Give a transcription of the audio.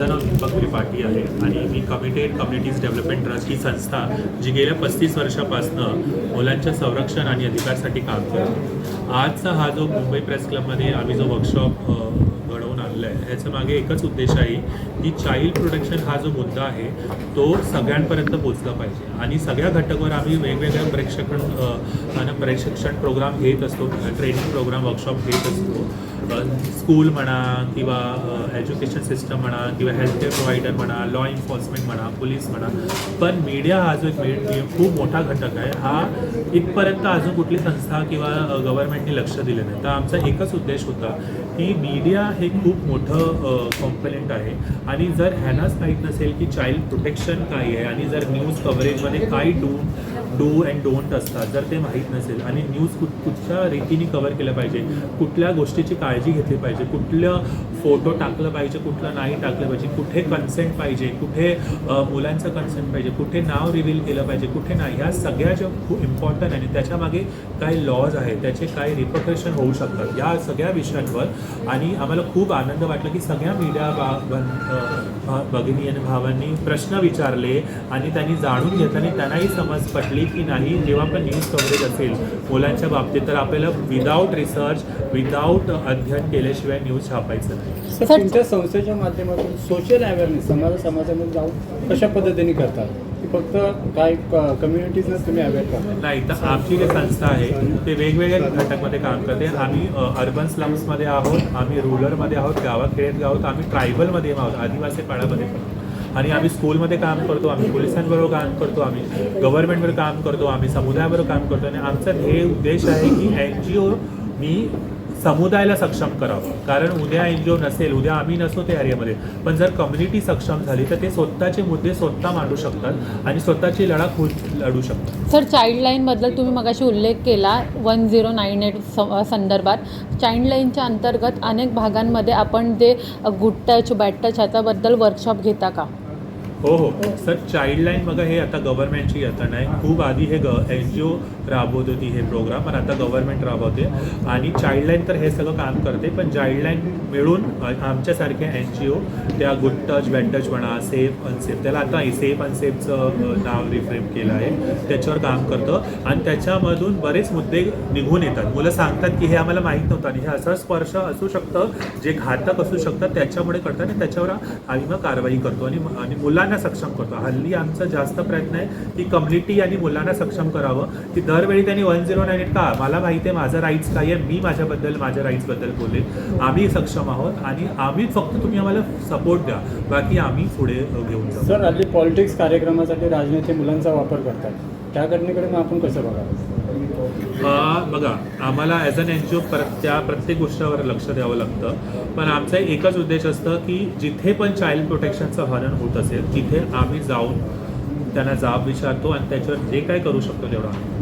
माझं नाव दीपक त्रिपाठी आहे आणि मी कमिटेड कम्युनिटीज डेव्हलपमेंट ट्रस्ट ही संस्था जी गेल्या पस्तीस वर्षापासनं मुलांच्या संरक्षण आणि अधिकारसाठी काम करते आजचा हा जो मुंबई प्रेस क्लबमध्ये आम्ही जो वर्कशॉप घडवून आणला आहे ह्याच्या मागे एकच उद्देश आहे की चाइल्ड प्रोटेक्शन हा जो मुद्दा आहे तो सगळ्यांपर्यंत पोचला पाहिजे. आणि सगळ्या घटकावर आम्ही वेगवेगळ्या प्रेक्षक आणि प्रशिक्षण प्रोग्राम घेत असतो ट्रेनिंग प्रोग्राम वर्कशॉप घेत असतो. स्कूल म्हणा किंवा एज्युकेशन सिस्टम म्हणा किंवा हेल्थकेअर प्रोव्हायडर म्हणा लॉ एन्फोर्समेंट म्हणा पोलीस म्हणा. पण मीडिया हा जो एक खूप मोठा घटक आहे. हा इथपर्यंत अजून कुठली संस्था किंवा गव्हर्नमेंटने लक्ष दिलं नाही. तर आमचा एकच उद्देश होता की मीडिया हे खूप मोठं कॉम्पनेंट आहे. आणि जर ह्यानाच माहीत नसेल की चाइल्ड प्रोटेक्शन काय आहे आणि जर न्यूज कव्हरेजमध्ये काय डू डू अँड डोंट असतात जर ते माहीत नसेल. आणि न्यूज कुठ कुठच्या रीतीने कवर केलं पाहिजे कुठल्या गोष्टीची काळजी घेतली पाहिजे कुठलं फोटो टाकलं पाहिजे कुठलं नाही टाकलं पाहिजे कुठे कन्सेंट पाहिजे कुठे मुलांचं कन्सेंट पाहिजे कुठे नाव रिव्हील केलं पाहिजे कुठे नाही ह्या सगळ्या ज्या खूप इम्पॉर्टंट आणि त्याच्यामागे काय लॉज आहेत त्याचे काय रिपकरेशन होऊ शकतात या सगळ्या विषयांवर. आणि आम्हाला खूप आनंद वाटला की सगळ्या मीडिया बा भगिनी आणि भावांनी प्रश्न विचारले आणि त्यांनी जाणून घेतला आणि त्यांनाही समज पटली. की नाही जेव्हा पण न्यूज कव्हरेज असेल मुलांच्या बाबतीत तर आपल्याला विदाऊट रिसर्च विदाऊट अध्ययन केल्याशिवाय न्यूज छापायचं नाही. सर तुमच्या संस्थेच्या माध्यमातून सोशल अवेअरनेस समाज समाजामध्ये जाऊन कशा पद्धतीने करतात फक्त काय कम्युनिटीजनंच तुम्ही अवेअर करता? नाही तर आमची जी संस्था आहे ते वेगवेगळ्या घटकमध्ये काम करते. आम्ही अर्बन स्लम्समध्ये आहोत आम्ही रुरलमध्ये आहोत गावाखेड्यात आहोत आम्ही ट्रायबलमध्ये आहोत आदिवासी आहोत. आणि आम्ही स्कूलमध्ये काम करतो आम्ही पोलिसांबरोबर काम करतो आम्ही गव्हर्नमेंटवर काम करतो आम्ही समुदायाबरोबर काम करतो. आणि आमचा हे उद्देश आहे की एन जी ओ मी समुदायाला सक्षम करावं. कारण उद्या एन जी ओ नसेल उद्या आम्ही नसतो त्या एरियामध्ये पण जर कम्युनिटी सक्षम झाली तर ते स्वतःचे मुद्दे स्वतः मांडू शकतात आणि स्वतःची लढा खुद लढू शकतात. सर चाइल्ड लाईनबद्दल तुम्ही मगाशी उल्लेख केला वन झिरो नाईन एट संदर्भात. चाइल्ड लाईनच्या अंतर्गत अनेक भागांमध्ये आपण जे गुड टच बॅड टच ह्याच्याबद्दल वर्कशॉप घेता का? हो हो. सर चाइल्ड लाईन बघा हे आता गव्हर्नमेंटची यंत्रणा आहे. खूप आधी हे ग एन जी ओ राबवत होती हे प्रोग्राम पण आता गव्हर्नमेंट राबवते. आणि चाइल्ड लाईन तर हे सगळं काम करते पण चाइल्ड लाईन मिळून आमच्यासारख्या एन जी ओ त्या गुड टच बॅड टच म्हणा सेफ अनसेफ त्याला आता सेफ अनसेफचं नाव रिफ्रेम केलं आहे. त्याच्यावर काम करतं. आणि त्याच्यामधून बरेच मुद्दे निघून येतात. मुलं सांगतात की हे आम्हाला माहीत नव्हतं. आणि हे असं स्पर्श असू शकतं जे घातक असू शकतं त्याच्यामुळे करतात आणि त्याच्यावर आम्ही मग कारवाई करतो. आणि आणि मुलांना सक्षम करतो. हल्ली आमचा जास्त प्रयत्न आहे की कम्युनिटी आणि मुलांना सक्षम करावं. की दरवेळी त्यांनी वन झिरो नाईन एट का? मला माहिती आहे माझं राईट्स काय आहे? मी माझ्याबद्दल माझ्या राईट्सबद्दल बोलेन आम्ही सक्षम आहोत आणि आम्ही फक्त तुम्ही आम्हाला सपोर्ट द्या. बाकी आम्ही पुढे घेऊन जाऊ. सर हल्ली पॉलिटिक्स कार्यक्रमासाठी राजनीती मुलांचा वापर करतात. त्या घटनेकडे मग आपण कसं बघावं बघा आम्हाला ॲज अन एन जी ओ पर त्या प्रत्येक गोष्टीवर लक्ष द्यावं लागतं. पण आमचा एकच उद्देश असतं की जिथे पण चाइल्ड प्रोटेक्शनचं हरण होत असेल तिथे आम्ही जाऊन त्यांना जाब विचारतो आणि त्याच्यावर जे काय करू शकतो तेवढं आम्ही.